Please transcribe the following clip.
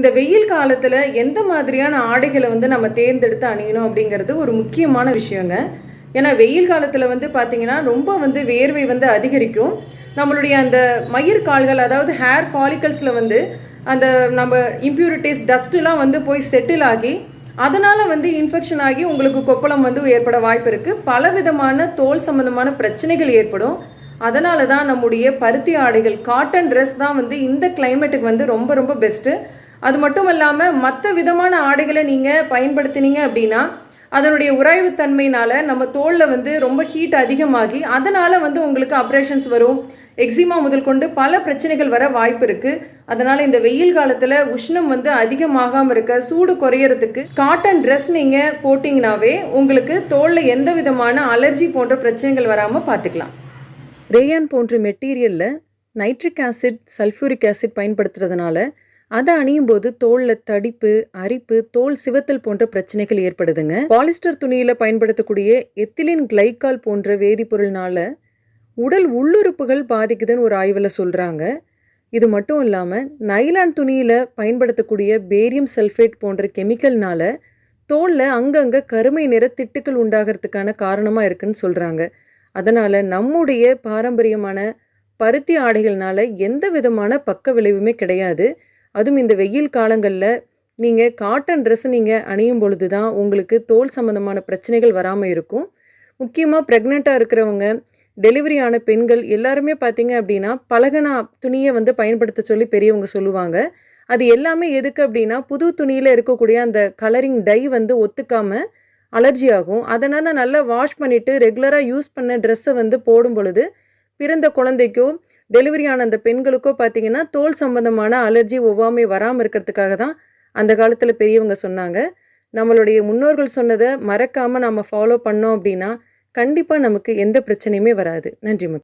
இந்த வெயில் காலத்தில் எந்த மாதிரியான ஆடைகளை வந்து நம்ம தேர்ந்தெடுத்து அணியணும் அப்படிங்கிறது ஒரு முக்கியமான விஷயங்க. ஏன்னா வெயில் காலத்தில் வந்து பார்த்தீங்கன்னா ரொம்ப வந்து வேர்வை வந்து அதிகரிக்கும். நம்மளுடைய அந்த மயிர் கால்கள் அதாவது ஹேர் ஃபாலிகல்ஸில் வந்து அந்த நம்ம இம்ப்யூரிட்டிஸ் டஸ்ட்டுலாம் வந்து போய் செட்டில் ஆகி அதனால் வந்து இன்ஃபெக்ஷன் ஆகி உங்களுக்கு கொப்பளம் வந்து ஏற்பட வாய்ப்பு இருக்குது பலவிதமான தோல் சம்பந்தமான பிரச்சனைகள் ஏற்படும். அதனால தான் நம்முடைய பருத்தி ஆடைகள் காட்டன் ட்ரெஸ் தான் வந்து இந்த கிளைமேட்டுக்கு வந்து ரொம்ப ரொம்ப பெஸ்ட்டு அது மட்டும் இல்லாமல் மற்ற விதமான ஆடைகளை நீங்கள் பயன்படுத்தினீங்க அப்படின்னா அதனுடைய உராய்வுத்தன்மையினால நம்ம தோலில் வந்து ரொம்ப ஹீட் அதிகமாகி அதனால் வந்து உங்களுக்கு அப்ரேஷன்ஸ் வரும். எக்ஸிமா முதல் கொண்டு பல பிரச்சனைகள் வர வாய்ப்பு இருக்குது அதனால் இந்த வெயில் காலத்தில் உஷ்ணம் வந்து அதிகமாகாமல் இருக்க சூடு குறையறதுக்கு காட்டன் ட்ரெஸ் நீங்கள் போட்டிங்கனாவே உங்களுக்கு தோலில் எந்த விதமான அலர்ஜி போன்ற பிரச்சனைகள் வராமல் பார்த்துக்கலாம் ரேயான் போன்ற மெட்டீரியலில் நைட்ரிக் ஆசிட் சல்ஃபூரிக் ஆசிட் பயன்படுத்துறதுனால அதை அணியும் போது தோலில் தடிப்பு அரிப்பு தோல் சிவத்தல் போன்ற பிரச்சனைகள் ஏற்படுதுங்க. பாலிஸ்டர் துணியில் பயன்படுத்தக்கூடிய எத்திலின் கிளைக்கால் போன்ற வேதிப்பொருள்னால உடல் உள்ளுறுப்புகள் பாதிக்குதுன்னு ஒரு ஆய்வில் சொல்கிறாங்க இது மட்டும் இல்லாமல் நைலான் துணியில் பயன்படுத்தக்கூடிய பேரியம் சல்ஃபேட் போன்ற கெமிக்கல்னால தோலில் அங்கங்கே கருமை நிற திட்டுக்கள் உண்டாகிறதுக்கான காரணமாக இருக்குன்னு சொல்கிறாங்க அதனால் நம்முடைய பாரம்பரியமான பருத்தி ஆடைகள்னால எந்த விதமான பக்க விளைவுமே கிடையாது. அதுவும் இந்த வெயில் காலங்களில் நீங்கள் காட்டன் ட்ரெஸ் நீங்கள் அணியும் பொழுது தான் உங்களுக்கு தோல் சம்மந்தமான பிரச்சனைகள் வராமல் இருக்கும். முக்கியமாக ப்ரெக்னெண்ட்டாக இருக்கிறவங்க டெலிவரி ஆன பெண்கள் எல்லாருமே பார்த்தீங்க அப்படின்னா பலகனா துணியை வந்து பயன்படுத்த சொல்லி பெரியவங்க சொல்லுவாங்க. அது எல்லாமே எதுக்கு அப்படின்னா புது துணியில் இருக்கக்கூடிய அந்த கலரிங் டை வந்து ஒத்துக்காமல் அலர்ஜி ஆகும். அதனால் நல்லா வாஷ் பண்ணிவிட்டு ரெகுலராக யூஸ் பண்ண ட்ரெஸ்ஸை வந்து போடும் பொழுது பிறந்த குழந்தைக்கோ டெலிவரி ஆன அந்த பெண்களுக்கோ பார்த்தீங்கன்னா தோல் சம்பந்தமான அலர்ஜி ஒவ்வாமை வராமல் இருக்கிறதுக்காக தான் அந்த காலத்தில் பெரியவங்க சொன்னாங்க. நம்மளுடைய முன்னோர்கள் சொன்னதை மறக்காமல் நம்ம ஃபாலோ பண்ணோம் அப்படின்னா கண்டிப்பாக நமக்கு எந்த பிரச்சனையுமே வராது. நன்றி மக்கள்.